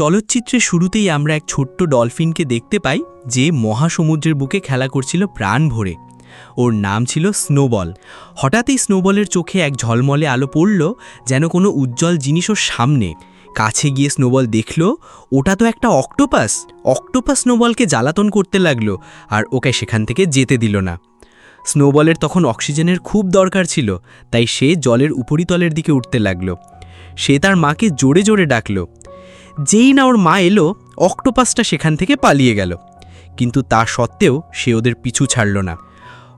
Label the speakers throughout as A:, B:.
A: চলচ্চিত্রের শুরুতেই আমরা এক ছোট্ট ডলফিনকে দেখতে পাই, যে মহাসমুদ্রের বুকে খেলা করছিল প্রাণ ভরে। ওর নাম ছিল স্নোবল। হঠাৎই স্নোবলের চোখে এক ঝলমলে আলো পড়ল, যেন কোনো উজ্জ্বল জিনিস ওর সামনে। কাছে গিয়ে স্নোবল দেখল, ওটা তো একটা অক্টোপাস। অক্টোপাস স্নোবলকে জ্বালাতন করতে লাগল, আর ওকে সেখান থেকে যেতে দিল না। স্নোবলের তখন অক্সিজেনের খুব দরকার ছিল, তাই সে জলের উপরিতলের দিকে উঠতে লাগল। সে তার মাকে জোরে জোরে ডাকলো। যেই না ওর মা এলো অক্টোপাসটা সেখান থেকে পালিয়ে গেল। কিন্তু তা সত্ত্বেও সে ওদের পিছু ছাড়ল না।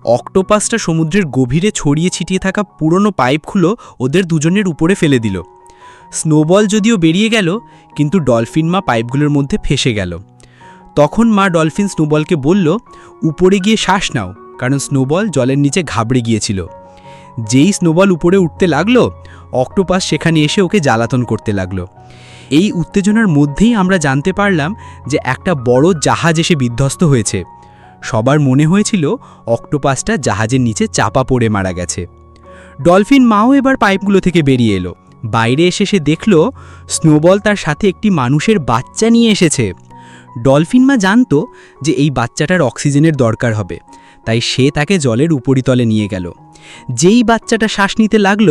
A: অক্টোপাসটা সমুদ্রের গভীরে ছড়িয়ে ছিটিয়ে থাকা পুরনো পাইপগুলো ওদের দুজনের উপরে ফেলে দিল। স্নোবল যদিও বেরিয়ে গেল, কিন্তু ডলফিন মা পাইপগুলোর মধ্যে ফেসে গেল। তখন মা ডলফিন স্নোবলকে বলল, উপরে গিয়ে শ্বাস নাও, কারণ স্নোবল জলের নিচে ঘাবড়ে গিয়েছিল। যেই স্নোবল উপরে উঠতে লাগল, অক্টোপাস সেখানে এসে ওকে জ্বালাতন করতে লাগল। এই উত্তেজনার মধ্যেই আমরা জানতে পারলাম যে একটা বড় জাহাজ এসে বিধ্বস্ত হয়েছে। সবার মনে হয়েছিল অক্টোপাসটা জাহাজের নিচে চাপা পড়ে মারা গেছে। ডলফিন মাও এবার পাইপগুলো থেকে বেরিয়ে এলো। বাইরে এসে সে দেখল, স্নোবল তার সাথে একটি মানুষের বাচ্চা নিয়ে এসেছে। ডলফিন মা জানতো যে এই বাচ্চাটার অক্সিজেনের দরকার হবে, তাই সে তাকে জলের উপরিতলে নিয়ে গেল। যেই বাচ্চাটা শ্বাস নিতে লাগল,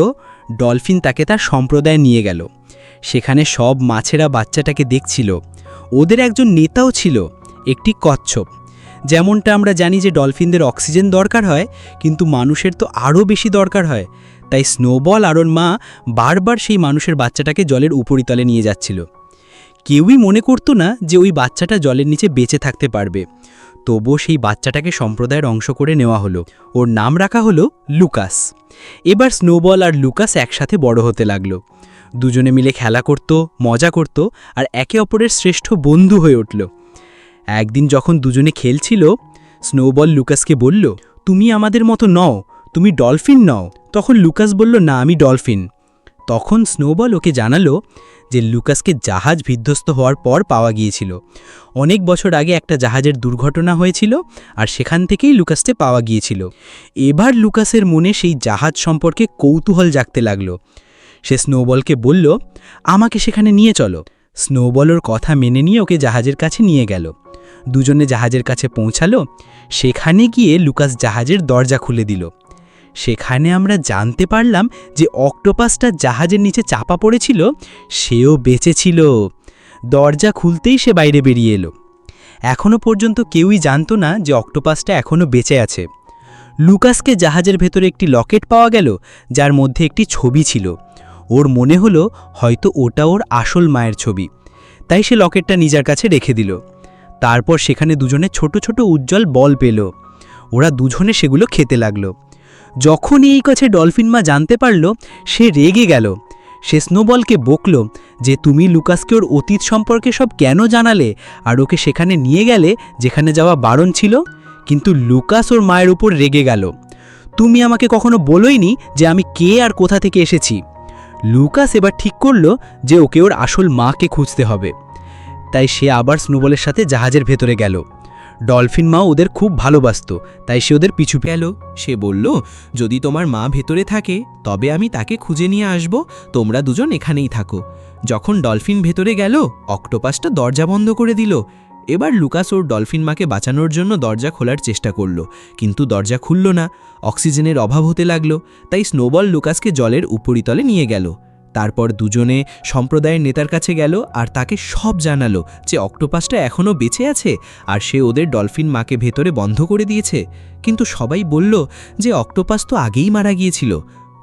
A: ডলফিন তাকে তার সম্প্রদায় নিয়ে গেল। সেখানে সব মাছেরা বাচ্চাটাকে দেখছিল। ওদের একজন নেতাও ছিল, একটি কচ্ছপ। যেমনটা আমরা জানি যে ডলফিনদের অক্সিজেন দরকার হয়, কিন্তু মানুষের তো আরও বেশি দরকার হয়। তাই স্নোবল আর মা বারবার সেই মানুষের বাচ্চাটাকে জলের উপরিতলে নিয়ে যাচ্ছিল। কেউই মনে করতো না যে ওই বাচ্চাটা জলের নিচে বেঁচে থাকতে পারবে। তবুও সেই বাচ্চাটাকে সম্প্রদায়ের অংশ করে নেওয়া হলো। ওর নাম রাখা হলো লুকাস। এবার স্নোবল আর লুকাস একসাথে বড় হতে লাগল। দুজনে মিলে খেলা করত, মজা করত আর একে অপরের শ্রেষ্ঠ বন্ধু হয়ে উঠল। একদিন যখন দুজনে খেলছিল, স্নোবল লুকাসকে বলল, তুমি আমাদের মতো নও, তুমি ডলফিন নও। তখন লুকাস বলল, না, আমি ডলফিন। তখন স্নোবল ওকে জানালো যে লুকাসকে জাহাজ বিধ্বস্ত হওয়ার পর পাওয়া গিয়েছিল। অনেক বছর আগে একটা জাহাজের দুর্ঘটনা হয়েছিল আর সেখান থেকেই লুকাসকে পাওয়া গিয়েছিল। এবার লুকাসের মনে সেই জাহাজ সম্পর্কে কৌতূহল জাগতে লাগল। সে স্নোবলকে বলল, আমাকে সেখানে নিয়ে চলো। স্নোবলের কথা মেনে নিয়ে ওকে জাহাজের কাছে নিয়ে গেল। দুজনে জাহাজের কাছে পৌঁছালো। সেখানে গিয়ে লুকাস জাহাজের দরজা খুলে দিল। সেখানে আমরা জানতে পারলাম যে অক্টোপাসটা জাহাজের নিচে চাপা পড়েছিল, সেও বেঁচে ছিল। দরজা খুলতেই সে বাইরে বেরিয়ে এলো। এখনও পর্যন্ত কেউই জানতো না যে অক্টোপাসটা এখনও বেঁচে আছে। লুকাসকে জাহাজের ভেতরে একটি লকেট পাওয়া গেল, যার মধ্যে একটি ছবি ছিল। ওর মনে হলো হয়তো ওটা ওর আসল মায়ের ছবি। তাই সে লকেটটা নিজের কাছে রেখে দিল। তারপর সেখানে দুজনে ছোট ছোট উজ্জ্বল বল পেল। ওরা দুজনে সেগুলো খেতে লাগল। যখনই এই কাছে ডলফিন মা জানতে পারল, সে রেগে গেল। সে স্নোবলকে বকল যে, তুমি লুকাসকে ওর অতীত সম্পর্কে সব কেন জানালে? আর ওকে সেখানে নিয়ে গেলে, যেখানে যাওয়া বারণ ছিল? কিন্তু লুকাস ওর মায়ের উপর রেগে গেল। তুমি আমাকে কখনো বলোইনি যে আমি কে আর কোথা থেকে এসেছি? লুকাস এবার ঠিক করল যে ওকে ওর আসল মাকে খুঁজতে হবে। তাই সে আবার স্নোবলের সাথে জাহাজের ভেতরে গেল। ডলফিন মা ওদের খুব ভালোবাসত, তাই সে ওদের পিছু পেল সে বলল, যদি তোমার মা ভেতরে থাকে, তবে আমি তাকে খুঁজে নিয়ে আসব, তোমরা দুজন এখানেই থাকো। যখন ডলফিন ভেতরে গেল, অক্টোপাসটা দরজা বন্ধ করে দিল। এবার লুকাস ওর ডলফিন মাকে বাঁচানোর জন্য দরজা খোলার চেষ্টা করল, কিন্তু দরজা খুলল না। অক্সিজেনের অভাব হতে লাগল, তাই স্নোবল লুকাসকে জলের উপরিতলে নিয়ে গেল। তারপর দুজনে সম্প্রদায়ের নেতার কাছে গেল আর তাকে সব জানালো যে অক্টোপাসটা এখনও বেঁচে আছে আর সে ওদের ডলফিন মাকে ভেতরে বন্ধ করে দিয়েছে। কিন্তু সবাই বলল যে অক্টোপাস তো আগেই মারা গিয়েছিল।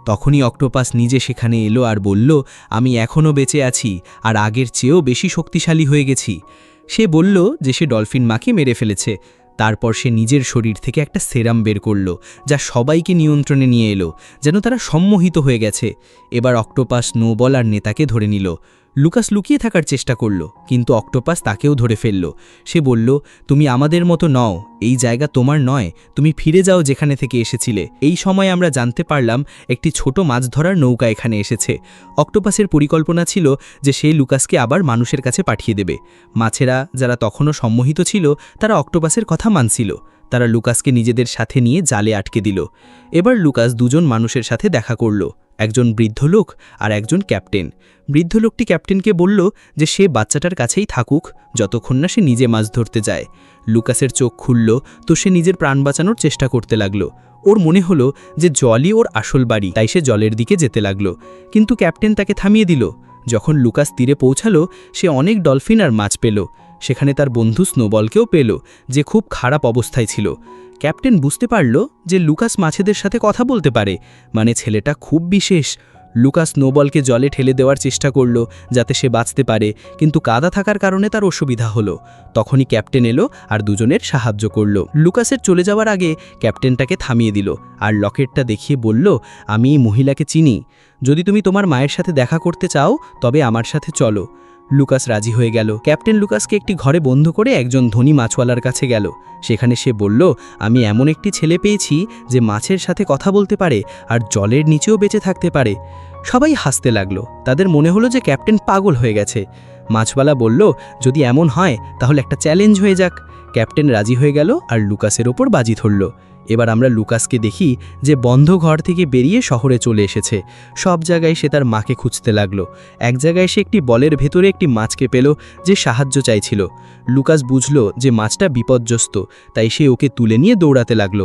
A: তখনই অক্টোপাস নিজে সেখানে এলো আর বলল, আমি এখনও বেঁচে আছি আর আগের চেয়েও বেশি শক্তিশালী হয়ে গেছি। সে বলল যে সে ডলফিন মাকে মেরে ফেলেছে। তারপর সে নিজের শরীর থেকে একটা সেরাম বের করল, যা সবাইকে নিয়ন্ত্রণে নিয়ে এলো, যেন তারা সম্মোহিত হয়ে গেছে। এবার অক্টোপাস, নোবল আর নেতাকে ধরে নিল। লুকাস লুকিয়ে থাকার চেষ্টা করল, কিন্তু অক্টোপাস তাকেও ধরে ফেলল। সে বলল, তুমি আমাদের মতো নও, এই জায়গা তোমার নয়, তুমি ফিরে যাও যেখানে থেকে এসেছিলে। এই সময় আমরা জানতে পারলাম, একটি ছোট মাছ ধরার নৌকা এখানে এসেছে। অক্টোপাসের পরিকল্পনা ছিল যে সে লুকাসকে আবার মানুষের কাছে পাঠিয়ে দেবে। মাছেরা যারা তখনও সম্মোহিত ছিল, তারা অক্টোপাসের কথা মানছিল। তারা লুকাসকে নিজেদের সাথে নিয়ে জালে আটকে দিল। এবার লুকাস দুজন মানুষের সাথে দেখা করল।
B: একজন বৃদ্ধ লোক আর একজন ক্যাপ্টেন। বৃদ্ধ লোকটি ক্যাপ্টেনকে বলল যে সে বাচ্চাটার কাছেই থাকুক, যতক্ষণ না সে নিজে মাছ ধরতে যায়। লুকাসের চোখ খুলল, তো সে নিজের প্রাণ বাঁচানোর চেষ্টা করতে লাগল। ওর মনে হলো যে জলই ওর আসল বাড়ি, তাই সে জলের দিকে যেতে লাগল। কিন্তু ক্যাপ্টেন তাকে থামিয়ে দিল। যখন লুকাস তীরে পৌঁছালো, সে অনেক ডলফিন আর মাছ পেল। সেখানে তার বন্ধু স্নোবলকেও পেল, যে খুব খারাপ অবস্থায় ছিল। ক্যাপ্টেন বুঝতে পারল যে লুকাস মাছেদের সাথে কথা বলতে পারে মানে ছেলেটা খুব বিশেষ। লুকাস স্নোবলকে জলে ঠেলে দেওয়ার চেষ্টা করল যাতে সে বাঁচতে পারে, কিন্তু কাদা থাকার কারণে তার অসুবিধা হলো। তখনই ক্যাপ্টেন এলো আর দুজনের সাহায্য করল। লুকাসের চলে যাওয়ার আগে ক্যাপ্টেনটাকে থামিয়ে দিল আর লকেটটা দেখিয়ে বলল, আমি এই মহিলাকে চিনি। যদি তুমি তোমার মায়ের সাথে দেখা করতে চাও, তবে আমার সাথে চলো। লুকাস রাজি হয়ে গেল। ক্যাপ্টেন লুকাসকে একটি ঘরে বন্ধ করে একজন ধনী মাছওয়ালার কাছে গেল। সেখানে সে বলল, আমি এমন একটি ছেলে পেয়েছি যে মাছের সাথে কথা বলতে পারে আর জলের নিচেও বেঁচে থাকতে পারে। সবাই হাসতে লাগল। তাদের মনে হলো যে ক্যাপ্টেন পাগল হয়ে গেছে। মাছওয়ালা বলল, যদি এমন হয়, তাহলে একটা চ্যালেঞ্জ হয়ে যাক। ক্যাপ্টেন রাজি হয়ে গেল আর লুকাসের ওপর বাজি ধরল। এবার আমরা লুকাসকে দেখি যে বন্ধ ঘর থেকে বেরিয়ে শহরে চলে এসেছে। সব জায়গায় সে তার মাকে খুঁজতে লাগল। এক জায়গায় সে একটি বলের ভেতরে একটি মাছকে পেল যে সাহায্য চাইছিল। লুকাস বুঝল যে মাছটা বিপর্যস্ত, তাই সে ওকে তুলে নিয়ে দৌড়াতে লাগল।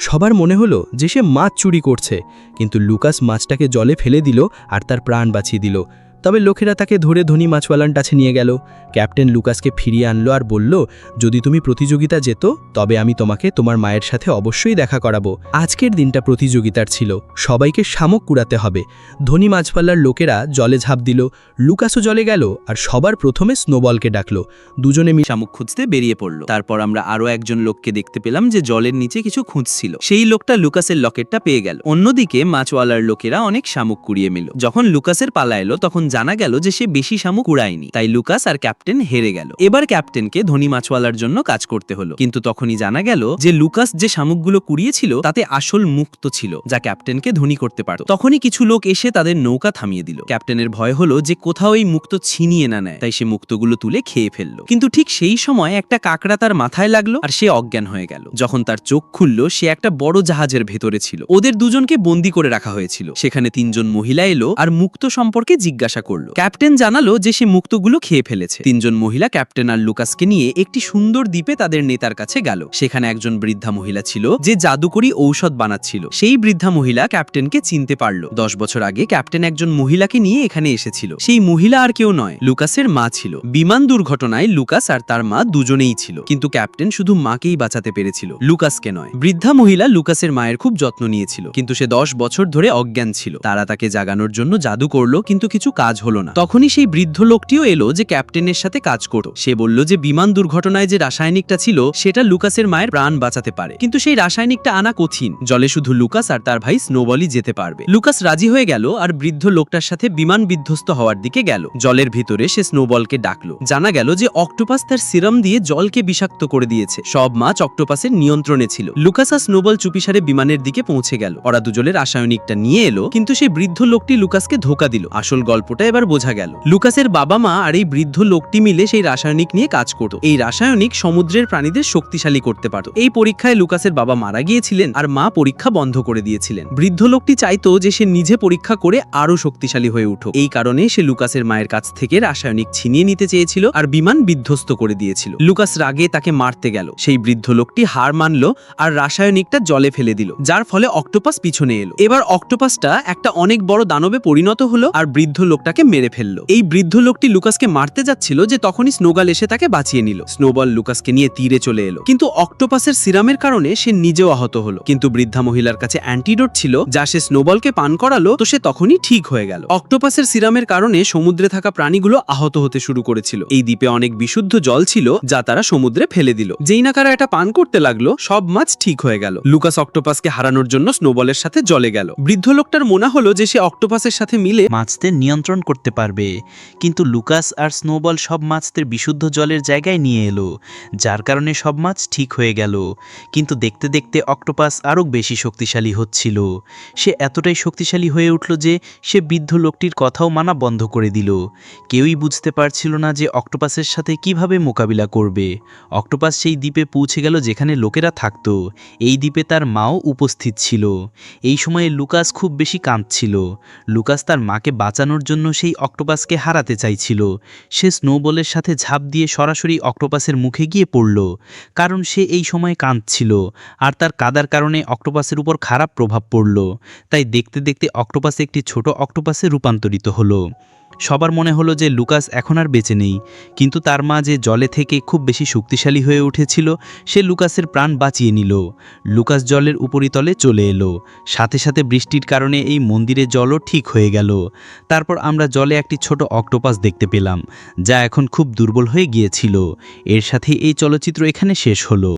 B: সবার মনে হলো যে সে মাছ চুরি করছে, কিন্তু লুকাস মাছটাকে জলে ফেলে দিল আর তার প্রাণ বাঁচিয়ে দিল। তবে লোকেরা তাকে ধরে ধনী মাছওয়ালার কাছে নিয়ে গেল। ক্যাপ্টেন লুকাসকে ফিরিয়ে আনলো আর বলল, যদি তুমি প্রতিযোগিতা যেত, তবে আমি তোমাকে তোমার মায়ের সাথে অবশ্যই দেখা করাবো। আজকের দিনটা প্রতিযোগিতার ছিল। সবাইকে শামুক কুড়াতে হবে। ধনী মাছপাল্লার লোকেরা জলে ঝাঁপ দিল। লুকাসও জলে গেল আর সবার প্রথমে স্নোবলকে ডাকলো। দুজনে মিলে
A: শামুক খুঁজতে বেরিয়ে পড়ল। তারপর আমরা আরও একজন লোককে দেখতে পেলাম যে জলের নিচে কিছু খুঁজছিল। সেই লোকটা লুকাসের লকেটটা পেয়ে গেল। অন্যদিকে মাছওয়ালার লোকেরা অনেক শামুক কুড়িয়ে মিল যখন লুকাসের পালা এলো, তখন জানা গেল যে সে বেশি শামুক উড়ায়নি, তাই লুকাস আর ক্যাপ্টেন হেরে গেল। এবার ক্যাপ্টেনকে ধনী মাছওয়ালার জন্য কাজ করতে হলো। কিন্তু তখনই জানা গেল যে লুকাস যে শামুকগুলো কুড়িয়েছিল, তাতে আসল মুক্ত ছিল, যা ক্যাপ্টেনকে ধনী করতে পারত। তখনই কিছু লোক এসে তাদের নৌকা থামিয়ে দিল। ক্যাপ্টেনের ভয় হলো যে কোথাও এই মুক্ত ছিনিয়ে না নেয়, তাই সে মুক্তগুলো তুলে খেয়ে ফেলল। কিন্তু ঠিক সেই সময় একটা কাকড়া তার মাথায় লাগল আর সে অজ্ঞান হয়ে গেল। যখন তার চোখ খুললো, সে একটা বড় জাহাজের ভেতরে ছিল। ওদের দুজনকে বন্দি করে রাখা হয়েছিল। সেখানে তিনজন মহিলা এলো আর মুক্ত সম্পর্কে জিজ্ঞাসা করল। ক্যাপ্টেন জানালো যে সে মুক্তগুলো খেয়ে ফেলেছে। তিনজন মহিলা ক্যাপ্টেন আর লুকাসকে নিয়ে একটি সুন্দর দ্বীপে তাদের নেতার কাছে গেল। সেখানে একজন বৃদ্ধা মহিলা ছিল যে জাদুকরি ঔষধ বানাচ্ছিল। সেই বৃদ্ধা মহিলা ক্যাপ্টেনকে চিনতে পারল। দশ বছর আগে ক্যাপ্টেন একজন মহিলাকে নিয়ে এখানে এসেছিল। সেই মহিলা আর কেউ নয়, লুকাসের মা ছিল। বিমান দুর্ঘটনায় লুকাস আর তার মা দুজনেই ছিল। কিন্তু ক্যাপ্টেন শুধু মাকেই বাঁচাতে পেরেছিল, লুকাসকে নয়। বৃদ্ধা মহিলা লুকাসের মায়ের খুব যত্ন নিয়েছিল। কিন্তু সে দশ বছর ধরে অজ্ঞান ছিল। তারা তাকে জাগানোর জন্য জাদু করল, কিন্তু কিছু কাজ হলো না। তখনই সেই বৃদ্ধ লোকটিও এলো যে ক্যাপ্টেনের সাথে কাজ করত। সে বলল যে, বিমান দুর্ঘটনায় যে রাসায়নিকটা ছিল, সেটা লুকাসের মায়ের প্রাণ বাঁচাতে পারে। কিন্তু সেই রাসায়নিকটা আনা কঠিন। জলে শুধু লুকাস আর তার ভাই স্নোবলই যেতে পারবে। লুকাস রাজি হয়ে গেল আর বৃদ্ধ লোকটার সাথে বিমান বিধ্বস্ত হওয়ার দিকে গেল। জলের ভিতরে সে স্নোবলকে ডাকলো। জানা গেল যে, অক্টোপাস তার সিরাম দিয়ে জলকে বিষাক্ত করে দিয়েছে। সব মাছ অক্টোপাসের নিয়ন্ত্রণে ছিল। লুকাস আর স্নোবল চুপিসারে বিমানের দিকে পৌঁছে গেল। ওরা দুজনের রাসায়নিকটা নিয়ে এলো, কিন্তু সেই বৃদ্ধ লোকটি লুকাসকে ধোকা দিল। আসল গল্পটা এবার বোঝা গেল। লুকাসের বাবা মা আর এই বৃদ্ধ লোকটি মিলে সেই রাসায়নিক নিয়ে কাজ করত। এই রাসায়নিক সমুদ্রের প্রাণীদের শক্তিশালী করতে পারত। এই পরীক্ষায় লুকাসের বাবা মারা গিয়েছিলেন আর মা পরীক্ষা বন্ধ করে দিয়েছিলেন। বৃদ্ধ লোকটি চাইতো যে সে নিজে পরীক্ষা করে আরও শক্তিশালী হয়ে উঠুক। এই কারণে সে লুকাসের মায়ের কাছ থেকে রাসায়নিক ছিনিয়ে নিতে চেয়েছিল আর বিমান বিধ্বস্ত করে দিয়েছিল। লুকাস রাগে তাকে মারতে গেল। সেই বৃদ্ধ লোকটি হার মানল আর রাসায়নিকটা জলে ফেলে দিল, যার ফলে অক্টোপাস পিছনে এলো। এবার অক্টোপাসটা একটা অনেক বড় দানবে পরিণত হলো আর বৃদ্ধ লোকটাকে মেরে ফেলল। এই বৃদ্ধ লোকটি লুকাসকে মারতে যাচ্ছিল যে তখনই স্নোগাল এসে তাকে বাঁচিয়ে নিল। স্নোবল লুকাসকে নিয়ে তীরে চলে এলো। কিন্তু অক্টোপাসের সিরামের কারণে সে নিজেও আহত হলো। কিন্তু বৃদ্ধা মহিলার কাছে অ্যান্টিডোট ছিল, যা সে স্নোবলকে পান করালো, তো সে তখনই ঠিক হয়ে গেল। অক্টোপাসের সিরামের কারণে সমুদ্রে থাকা প্রাণীগুলো আহত হতে শুরু করেছিল। এই দ্বীপে অনেক বিশুদ্ধ জল ছিল, যা তারা সমুদ্রে ফেলে দিল। যেই না কারা এটা পান করতে লাগল, সব মাছ ঠিক হয়ে গেল। লুকাস অক্টোপাসকে হারানোর জন্য স্নোবলের সাথে জলে গেল। বৃদ্ধ লোকটার মনে হলো যে সে অক্টোপাসের সাথে মিলে
C: মাছদের নিয়ন্ত্রণ
A: নিয়ন্ত্রণ করতে পারবে। কিন্তু লুকাস আর স্নোবল সব মাছদের বিশুদ্ধ জলের জায়গায় নিয়ে এলো, যার কারণে সব মাছ ঠিক হয়ে গেল। কিন্তু দেখতে দেখতে অক্টোপাস আরও বেশি শক্তিশালী হচ্ছিল। সে এতটাই শক্তিশালী হয়ে উঠল যে সে বৃদ্ধ লোকটির কথাও মানা বন্ধ করে দিল। কেউই বুঝতে পারছিল না যে অক্টোপাসের সাথে কীভাবে মোকাবিলা করবে। অক্টোপাস সেই দ্বীপে পৌঁছে গেল যেখানে লোকেরা থাকতো। এই দ্বীপে তার মাও উপস্থিত ছিল। এই সময়ে লুকাস খুব বেশি কাঁদছিল। লুকাস তার মাকে বাঁচানোর জন্য সেই অক্টোপাসকে হারাতে চাইছিল। সে স্নোবলের সাথে ঝাঁপ দিয়ে সরাসরি অক্টোপাসের মুখে গিয়ে পড়ল। কারণ সে এই সময় কাঁদছিল, আর তার কাদার কারণে অক্টোপাসের উপর খারাপ প্রভাব পড়ল। তাই দেখতে দেখতে অক্টোপাস একটি ছোট অক্টোপাসে রূপান্তরিত হলো। সবার মনে হলো যে লুকাস এখন আর বেঁচে নেই, কিন্তু তার মা যে জলে থেকে খুব বেশি শক্তিশালী হয়ে উঠেছিল, সে লুকাসের প্রাণ বাঁচিয়ে নিল। লুকাস জলের উপরিতলে চলে এলো। সাথে সাথে বৃষ্টির কারণে এই মন্দিরের জলও ঠিক হয়ে গেল। তারপর আমরা জলে একটি ছোট অক্টোপাস দেখতে পেলাম, যা এখন খুব দুর্বল হয়ে গিয়েছিল। এর সাথে এই চলচ্চিত্র এখানে শেষ হলো।